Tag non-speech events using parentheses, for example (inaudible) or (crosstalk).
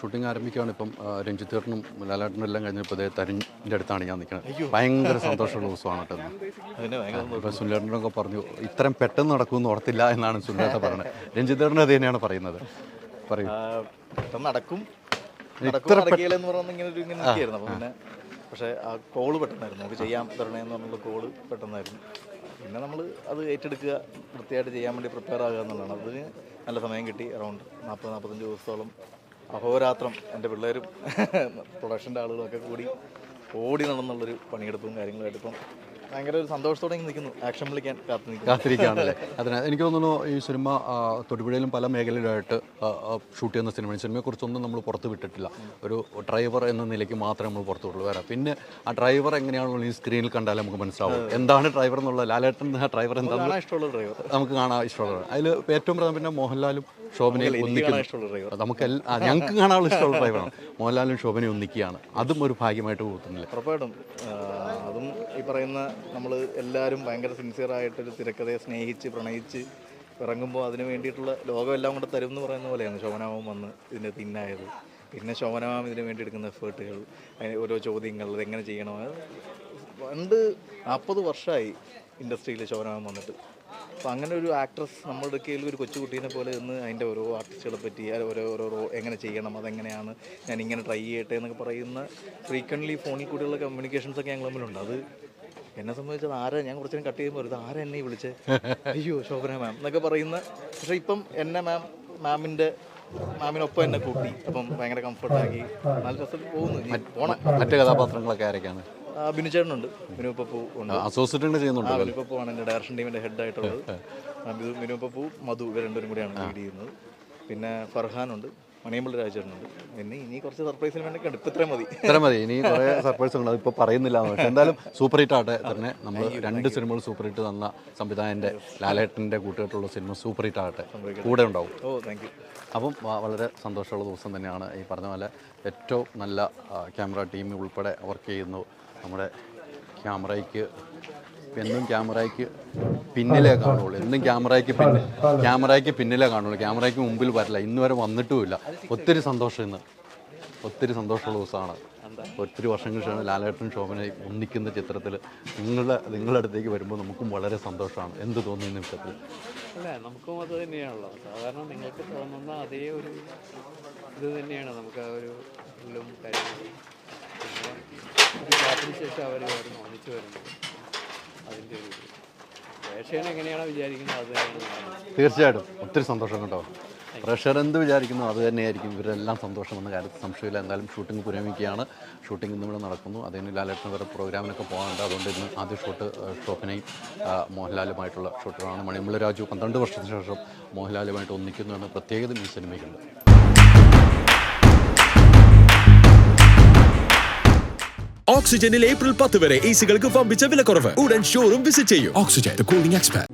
Shooting ആരംഭിക്കുകയാണ് ഇപ്പം രഞ്ജിത്ത് ചേട്ടനും ലാലേട്ടനും എല്ലാം കഴിഞ്ഞപ്പോൾ ഇതേ തരിന്റെ അടുത്താണ് ഞാൻ നിൽക്കുന്നത്. ഭയങ്കര സന്തോഷമുള്ള ദിവസമാണ് കേട്ടോ ഇപ്പം സുനിലേട്ടനൊക്കെ പറഞ്ഞു ഇത്രയും പെട്ടെന്ന് നടക്കുമെന്ന് ഓർത്തില്ല എന്നാണ് സുനിലേട്ട പറയുന്നത്. (laughs) രഞ്ജിത്ത് ചേട്ടൻ അത് തന്നെയാണ് പറയുന്നത്. പറയൂ. നടക്കും. നടക്കില്ല എന്ന് പറഞ്ഞ ഇങ്ങനെ ഒരു ഇങ്ങനെ നിൽക്കുകയായിരുന്നു. അപ്പോൾ പിന്നെ പക്ഷേ ആ കോൾ പെട്ടെന്നായിരുന്നു. നമുക്ക് ചെയ്യാൻ തരണേന്ന് പറഞ്ഞുള്ള കോൾ പെട്ടെന്നായിരുന്നു. പിന്നെ നമ്മൾ അത് ഏറ്റെടുക്കുക വൃത്തിയായിട്ട് ചെയ്യാൻ വേണ്ടി പ്രിപ്പയർ ആകുക എന്നുള്ളതാണ്. അതിന് നല്ല സമയം കിട്ടി അറൗണ്ട് നാൽപ്പത് നാൽപ്പത്തഞ്ച് ദിവസത്തോളം അഹോരാത്രം എന്റെ പിള്ളേരും പ്രൊഡക്ഷന്റെ ആളുകളൊക്കെ കൂടി ഓടി നടന്നുള്ളൊരു പണിയെടുപ്പും കാര്യങ്ങളായിട്ട് ഇപ്പം ഭയങ്കര ഒരു സന്തോഷത്തോടെ നിൽക്കുന്നു. ആക്ഷൻ വിളിക്കാൻ കാത്തു നിൽക്കുന്നു കാത്തിരിക്കുകയാണല്ലേ? (laughs) അതിന് എനിക്ക് തോന്നുന്നു ഈ സിനിമ തൊടുപുഴയിലും പല മേഖലയിലായിട്ട് ഷൂട്ട് ചെയ്യുന്ന സിനിമ സിനിമയെക്കുറിച്ചൊന്നും നമ്മൾ പുറത്ത് വിട്ടിട്ടില്ല. ഒരു ഡ്രൈവർ എന്ന നിലയ്ക്ക് മാത്രമേ നമ്മൾ പുറത്തു വിട്ടുള്ളൂ വേറെ പിന്നെ ആ ഡ്രൈവർ എങ്ങനെയാണുള്ള ഈ സ്ക്രീനിൽ കണ്ടാലേ നമുക്ക് മനസ്സിലാവും. എന്താണ് ഡ്രൈവർ എന്നുള്ള ലാലേട്ടൻ ഡ്രൈവർ എന്താണ് ഇഷ്ടമുള്ള ഡ്രൈവർ. നമുക്ക് കാണാൻ ഇഷ്ടമുള്ളത് അതിൽ ഏറ്റവും പ്രധാനം പിന്നെ മോഹൻലാലും ശോഭനയും ഒന്നിക്കുന്നു നമുക്ക് ഞങ്ങൾക്ക് കാണാനുള്ള ഇഷ്ടമുള്ള ഡ്രൈവറാണ് മോഹൻലാലും ശോഭനയും ഒന്നിക്കുകയാണ്. അതും ഒരു ഭാഗ്യമായിട്ട് കൂട്ടുന്നില്ല. ഉറപ്പായിട്ടും അതും ഈ പറയുന്ന നമ്മൾ എല്ലാവരും ഭയങ്കര സിൻസിയറായിട്ടൊരു തിരക്കഥയെ സ്നേഹിച്ച് പ്രണയിച്ച് ഇറങ്ങുമ്പോൾ അതിന് വേണ്ടിയിട്ടുള്ള ലോകം എല്ലാം കൂടെ തരും എന്ന് പറയുന്ന പോലെയാണ് ശോഭനാമം വന്ന് ഇതിന്റെ തിന്നായത് പിന്നെ ശോഭനാമം ഇതിന് വേണ്ടി എടുക്കുന്ന എഫേർട്ടുകൾ അതിന് ഓരോ ചോദ്യങ്ങൾ എങ്ങനെ ചെയ്യണം? പണ്ട് നാൽപ്പത് വർഷമായി ഇൻഡസ്ട്രിയിൽ ശോഭനാമം വന്നിട്ട്. അപ്പോൾ അങ്ങനെ ഒരു ആക്ട്രസ് നമ്മളുടെ കയ്യിൽ ഒരു കൊച്ചുകുട്ടീനെ പോലെ ഇന്ന് അതിന്റെ ഓരോ ആർട്ടിസ്റ്റുകളെ പറ്റി ഓരോ ഓരോ എങ്ങനെ ചെയ്യണം അതെങ്ങനെയാണ് ഞാൻ ഇങ്ങനെ ട്രൈ ചെയ്യട്ടെ എന്നൊക്കെ പറയുന്ന ഫ്രീക്വന്റ്ലി ഫോണിൽ കൂടിയുള്ള കമ്മ്യൂണിക്കേഷൻസ് ഒക്കെ ഞങ്ങൾ തമ്മിലുണ്ട്. അത് എന്നെ സംബന്ധിച്ചത് ആരാ? ഞാൻ കുറച്ച് നേരം കട്ട് ചെയ്യുമ്പോൾ ഇത് ആരാ എന്നെ വിളിച്ചേ? (laughs) അയ്യോ ശോഭന മാം എന്നൊക്കെ പറയുന്ന പക്ഷേ ഇപ്പം എന്നെ മാം മാമിന്റെ മാമിനൊപ്പം എന്നെ കൂട്ടി. അപ്പം ഭയങ്കര കംഫർട്ടാക്കി നല്ല രസം പോകുന്നു. മറ്റ് കഥാപാത്രങ്ങളൊക്കെ ആരൊക്കെയാണ്? ആ, ബിനു പപ്പു ഉണ്ട്. അസോസിയേറ്റ് ചെയ്യുന്നുണ്ട്? ബിനുപ്പപ്പു ആണ് എന്റെ ഡയറക്ഷൻ ടീമിന്റെ ഹെഡ് ആയിട്ടുള്ളത്. ബിനു മധു ഇവർ രണ്ടുപേരും കൂടിയാണ് ലീഡ് ചെയ്യുന്നത്. പിന്നെ ഫർഹാനുണ്ട് മണിയമ്പള്ളി രാജേട്ടനുണ്ട്. പിന്നെ ഇനി കുറച്ച് സർപ്രൈസിന് വേണ്ടി ഇത്രയും മതി. ഇത്ര മതി. ഇനി കുറേ അതിപ്പോൾ പറയുന്നില്ല പക്ഷേ എന്തായാലും സൂപ്പർ ഹിറ്റ് ആട്ടെ തന്നെ. നമ്മൾ രണ്ട് സിനിമകൾ സൂപ്പർ ഹിറ്റ് തന്ന സംവിധായകന്റെ ലാലേട്ടന്റെ കൂട്ടുകെട്ടുള്ള സിനിമ സൂപ്പർ ഹിറ്റ് ആകട്ടെ കൂടെ ഉണ്ടാവും. ഓ താങ്ക് യു അപ്പം വളരെ സന്തോഷമുള്ള ദിവസം തന്നെയാണ് ഈ പറഞ്ഞ പോലെ ഏറ്റവും നല്ല ക്യാമറ ടീം ഉൾപ്പെടെ വർക്ക് ചെയ്യുന്നു. നമ്മുടെ ക്യാമറയ്ക്ക് എന്നും ക്യാമറയ്ക്ക് പിന്നിലേ കാണുള്ളൂ. എന്നും ക്യാമറയ്ക്ക് പിന്നിൽ ക്യാമറയ്ക്ക് പിന്നിലേ കാണുള്ളൂ. ക്യാമറയ്ക്ക് മുമ്പിൽ വരില്ല. ഇന്ന് വരെ വന്നിട്ടുമില്ല. ഒത്തിരി സന്തോഷം ഇന്ന്. ഒത്തിരി സന്തോഷമുള്ള ദിവസമാണ്. ഒത്തിരി വർഷങ്ങൾക്ക് ശേഷം ലാലേട്ടൻ ശോഭന ഒന്നിക്കുന്ന ചിത്രത്തിൽ നിങ്ങളുടെ നിങ്ങളുടെ അടുത്തേക്ക് വരുമ്പോൾ നമുക്കും വളരെ സന്തോഷമാണ്. എന്ത് തോന്നുന്നു നിമിഷത്തിൽ അല്ല നമുക്കും അത് തന്നെയാണല്ലോ. സാധാരണ നിങ്ങൾക്ക് തോന്നുന്ന അതേ ഒരു ഇത് തന്നെയാണ് നമുക്ക് ആ ഒരു പിന്നെ ശേഷം അവർ വരുന്നു ഒന്നിച്ച് വരുന്നത്. അതിന്റെ ഒരു പ്രേക്ഷകൻ എങ്ങനെയാണോ വിചാരിക്കുന്നത് അത് തീർച്ചയായിട്ടും. ഒത്തിരി സന്തോഷം കേട്ടോ. പ്രഷർ എന്ത് വിചാരിക്കുന്നു അത് തന്നെയായിരിക്കും. ഇവരെല്ലാം സന്തോഷം എന്ന കാര്യത്തിൽ സംശയമില്ല. എന്തായാലും ഷൂട്ടിംഗ് പുരോഗമിക്കുകയാണ്. ഷൂട്ടിംഗ് ഇന്നും ഇവിടെ നടക്കുന്നു. അതിന് ലാലേട്ടൻ വേറെ പ്രോഗ്രാമിനൊക്കെ പോകാനുണ്ട്. അതുകൊണ്ട് ഇന്ന് ആദ്യ ഷോട്ട് ഷോപ്പിനെയും മോഹൻലാലുമായിട്ടുള്ള ഷൂട്ടുകളാണ് മണിമുള്ള രാജു പന്ത്രണ്ട് വർഷത്തിന് ശേഷം മോഹൻലാലുമായിട്ട് ഒന്നിക്കുന്നു എന്ന പ്രത്യേകത ഈ സിനിമയ്ക്കുണ്ട്. ഓക്സിജനിൽ ഏപ്രിൽ പത്ത് വരെ എ സികൾക്ക് വമ്പിച്ച വിലക്കുറവ്. ഉടൻ ഷോറൂം വിസിറ്റ് ചെയ്യൂ. Oxygen cooling expert